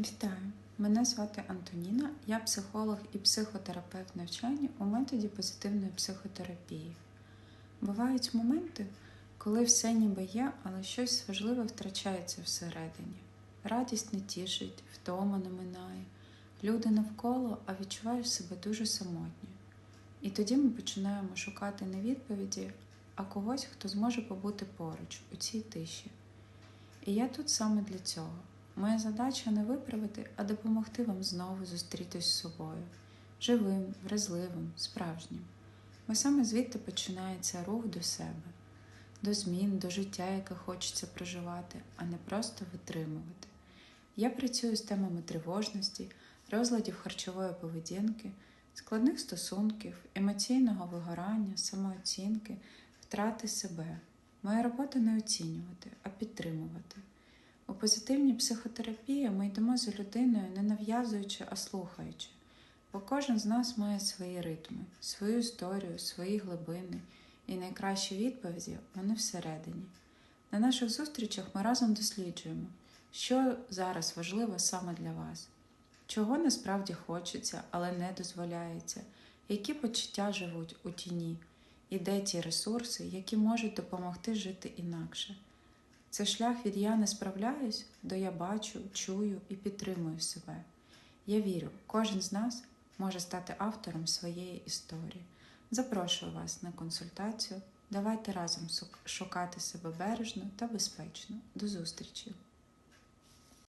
Вітаю! Мене звати Антоніна, я психолог і психотерапевт навчання у методі позитивної психотерапії. Бувають моменти, коли все ніби є, але щось важливе втрачається всередині. Радість не тішить, втома не минає, люди навколо, а відчуваєш себе дуже самотньо. І тоді ми починаємо шукати не відповіді, а когось, хто зможе побути поруч у цій тиші. І я тут саме для цього. Моя задача не виправити, а допомогти вам знову зустрітись з собою, живим, вразливим, справжнім. Бо саме звідти починається рух до себе, до змін, до життя, яке хочеться проживати, а не просто витримувати. Я працюю з темами тривожності, розладів харчової поведінки, складних стосунків, емоційного вигорання, самооцінки, втрати себе. Моя робота не оцінювати, а підтримувати. У позитивній психотерапії ми йдемо за людиною, не нав'язуючи, а слухаючи. Бо кожен з нас має свої ритми, свою історію, свої глибини, і найкращі відповіді вони всередині. На наших зустрічах ми разом досліджуємо, що зараз важливо саме для вас, чого насправді хочеться, але не дозволяється, які почуття живуть у тіні, і де ті ресурси, які можуть допомогти жити інакше. Це шлях від я не справляюсь до я бачу, чую і підтримую себе. Я вірю, кожен з нас може стати автором своєї історії. Запрошую вас на консультацію. Давайте разом шукати себе бережно та безпечно. До зустрічі!